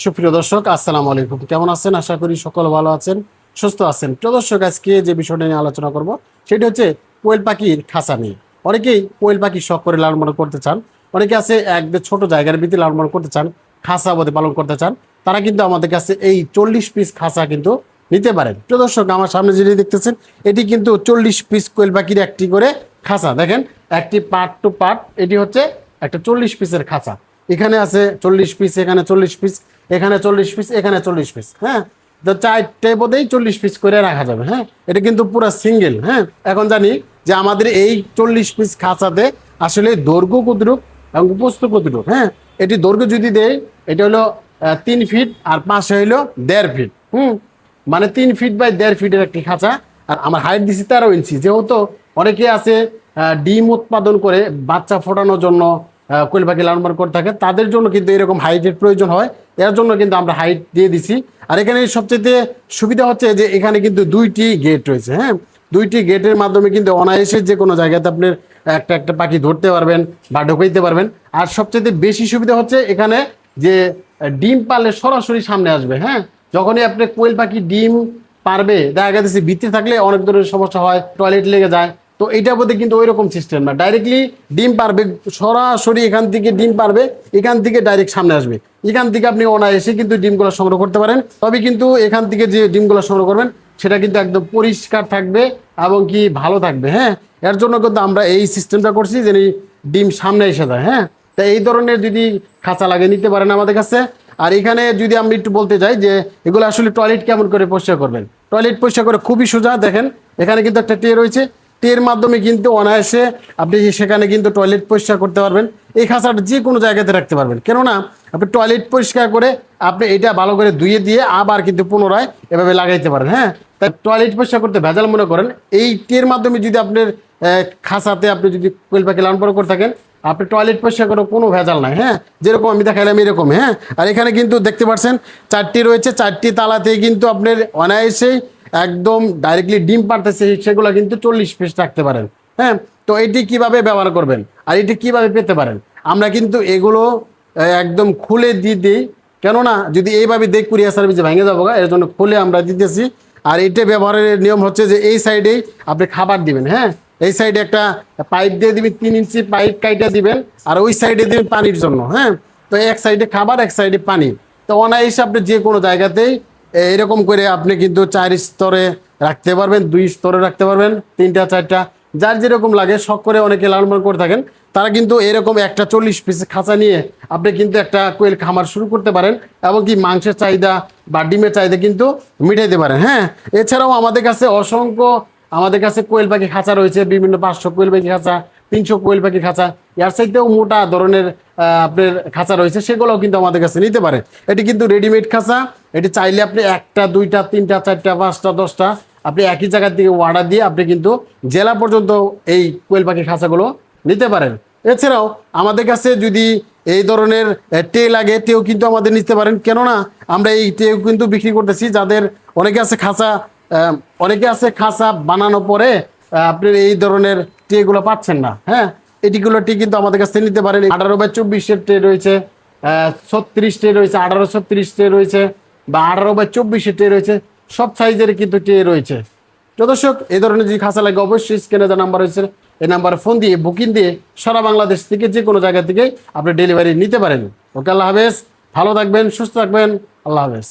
সুপ্রিয় দর্শক, আসসালামু আলাইকুম। কেমন আছেন? আশা করি সকল ভালো আছেন, সুস্থ আছেন। প্রিয় দর্শক, আজকে যে বিষয়টা নিয়ে আলোচনা করব, সেটি হচ্ছে কোয়েল পাখির খাঁচা নিয়ে। অনেকেই কোয়েল পাখি শখ করে লালন পালন করতে চান। অনেকে আছে এক ছোট জায়গার ভিতরে লালন পালন করতে চান, খাঁচা বোধে পালন করতে চান। তারা কিন্তু আমাদের কাছে এই চল্লিশ পিস খাঁচা কিন্তু নিতে পারেন। প্রিয় দর্শক, আমার সামনে যেটি দেখতেছেন, এটি কিন্তু চল্লিশ পিস কোয়েল পাখির একটি করে খাঁচা। দেখেন, একটি পার্ট টু পার্ট, এটি হচ্ছে একটা চল্লিশ পিসের খাঁচা। এখানে আছে চল্লিশ পিস, এখানে চল্লিশ পিস। এখানে চল্লিশ পিস এখানে চল্লিশ পিস হ্যাঁ? তো চারটে বোধেই চল্লিশ পিস করে রাখা যাবে হ্যাঁ? এটা কিন্তু পুরো সিঙ্গেল হ্যাঁ? এখন জানি যে আমাদের এই চল্লিশ পিস খাঁচাতে আসলে দৈর্ঘ্য কতটুক এবং উপস্থ কতটুক হ্যাঁ? এটি দৈর্ঘ্য যদি দেয়, এটা হলো তিন ফিট আর পাশে হইল দেড় ফিট হুম? মানে তিন ফিট বাই দেড় ফিটের একটি খাঁচা। আর আমার হাইট দিছি তেরো ইঞ্চি, যেহেতু অনেকে আছে ডিম উৎপাদন করে বাচ্চা ফোটানোর জন্য কোয়েল পাখি লালন করে থাকে, তাদের জন্য কিন্তু এরকম হাইটের প্রয়োজন হয়। এর জন্য কিন্তু আমরা হাইট দিয়ে দিছি। আর এখানে সবচেয়ে সুবিধা হচ্ছে যে এখানে কিন্তু দুইটি গেট রয়েছে হ্যাঁ? দুইটি গেটের মাধ্যমে কিন্তু অনায়াসে যে কোনো জায়গাতে আপনি একটা একটা পাখি ধরতে পারবেন বা ঢোকাইতে পারবেন। আর সবচেয়ে বেশি সুবিধা হচ্ছে এখানে যে ডিম পারলে সরাসরি সামনে আসবে হ্যাঁ? যখনই আপনি কোয়েল পাখি ডিম পারবে, দেখা গেছে ভিতরে থাকলে অনেক ধরনের সমস্যা হয় টয়লেট লেগে যায় তো এইটার মধ্যে কিন্তু ওই রকম সিস্টেম না। ডাইরেক্টলি ডিম পারবে, সরাসরি এখান থেকে ডিম পারবে, এখান থেকে ডাইরেক্ট সামনে আসবে। এখান থেকে আপনি অনায়াসে কিন্তু ডিমগুলো সংগ্রহ করতে পারেন। তবে কিন্তু এখান থেকে যে ডিমগুলো সংগ্রহ করবেন, সেটা কিন্তু একদম পরিষ্কার থাকবে এবং কি ভালো থাকবে হ্যাঁ? এর জন্য কিন্তু আমরা এই সিস্টেমটা করছি যে ডিম সামনে এসে যায় হ্যাঁ? তা এই ধরনের যদি খাঁচা লাগিয়ে নিতে পারেন আমাদের কাছে। আর এখানে যদি আমি একটু বলতে চাই যে, এগুলো আসলে টয়লেট কেমন করে পরিষ্কার করবেন? টয়লেট পরিষ্কার করে খুবই সোজা, দেখেন। এখানে কিন্তু একটা টে রয়েছে। টের মাধ্যমে কিন্তু অনায়াসে আপনি সেখানে কিন্তু টয়লেট পরিষ্কার করতে পারবেন, এই খাঁচাটা যে কোনো জায়গাতে রাখতে পারবেন। কেননা, আপনি টয়লেট পরিষ্কার করে আপনি এটা ভালো করে ধুয়ে দিয়ে আবার কিন্তু পুনরায় এভাবে লাগাইতে পারেন হ্যাঁ? তাই টয়লেট পরিষ্কার করতে ভেজাল মনে করেন। এই টের মাধ্যমে যদি আপনার খাঁচাতে আপনি যদি কোয়েল পাখি লালন পালন করে থাকেন, আপনি টয়লেট পরিষ্কার করে কোনো ভেজাল নাই হ্যাঁ? যেরকম আমি দেখাইলাম এরকম হ্যাঁ? আর এখানে কিন্তু দেখতে পাচ্ছেন, চারটি রয়েছে, চারটি তালাতেই কিন্তু আপনার অনায়াসেই একদম ডাইরেক্টলি ডিম পারতেছে সেগুলো কিন্তু চল্লিশ পিস রাখতে পারেন। হ্যাঁ তো এটি কীভাবে ব্যবহার করবেন আর এটি কীভাবে পেতে পারেন? আমরা কিন্তু এগুলো একদম খুলে দিয়ে দিই। কেননা, যদি এইভাবে দেখ কুরিয়ার সার্ভিসে ভেঙে যাব এর জন্য খুলে আমরা দিতেছি। আর এটা ব্যবহারের নিয়ম হচ্ছে যে এই সাইডেই আপনি খাবার দিবেন হ্যাঁ? এই সাইডে একটা পাইপ দিয়ে দিবেন, তিন ইঞ্চি পাইপ কাইটা দিবেন, আর ওই সাইডে দিবেন পানির জন্য হ্যাঁ? তো এক সাইডে খাবার, এক সাইডে পানি। তো অনায়াসে আপনি যে কোনো জায়গাতেই এরকম করে আপনি কিন্তু চার স্তরে রাখতে পারবেন, দুই স্তরে রাখতে পারবেন, তিনটা, চারটা, যার যেরকম লাগে, শখ করে অনেকে লালন পালন করে থাকেন, তারা কিন্তু এরকম একটা চল্লিশ পিস খাঁচা নিয়ে আপনি কিন্তু একটা কোয়েল খামার শুরু করতে পারেন এবং কি মাংসের চাহিদা বা ডিমের চাহিদা কিন্তু মিটাইতে পারেন। হ্যাঁ এছাড়াও আমাদের কাছে অসংখ্য, আমাদের কাছে কোয়েল পাখি খাঁচা রয়েছে, বিভিন্ন পাঁচশো কোয়েল পাখি খাঁচা, তিনশো কোয়েল পাখি খাঁচা এর সাইডেও মোটা ধরনের আপনার খাঁচা রয়েছে, সেগুলোও কিন্তু আমাদের কাছে নিতে পারে। এটি কিন্তু রেডিমেড খাঁচা। এটি চাইলে আপনি একটা, দুইটা, তিনটা, চারটা, পাঁচটা, দশটা, আপনি একই জায়গার থেকে অর্ডার দিয়ে আপনি কিন্তু জেলা পর্যন্ত এই কোয়েল পাখি খাঁচাগুলো নিতে পারেন। এছাড়াও আমাদের কাছে যদি এই ধরনের টে লাগে, টেও কিন্তু আমাদের নিতে পারেন। কেননা আমরা এই টেও কিন্তু বিক্রি করতেছি। যাদের অনেকে আছে খাঁচা অনেকে আছে খাঁচা বানানো পরে আপনি এই ধরনের ট্রেগুলো পাচ্ছেন না। হ্যাঁ? এটিগুলো টি কিন্তু আমাদের কাছ নিতে পারেন। আঠারো বাই চব্বিশের ট্রে রয়েছে ছত্রিশ ট্রে রয়েছে, আঠারো ছত্রিশ ট্রে রয়েছে বা আঠারো বাই চব্বিশের ট্রে রয়েছে, সব সাইজের কিন্তু ট্রে রয়েছে। দর্শক, এই ধরনের যদি খাঁচা লাগে, অবশ্যই স্ক্রিনে যা নাম্বার রয়েছে। এই নাম্বারে ফোন দিয়ে বুকিং দিয়ে সারা বাংলাদেশ থেকে যে কোনো জায়গা থেকে আপনি ডেলিভারি নিতে পারেন। ওকে, আল্লাহ হাফেজ। ভালো থাকবেন, সুস্থ থাকবেন, আল্লাহ হাফেজ।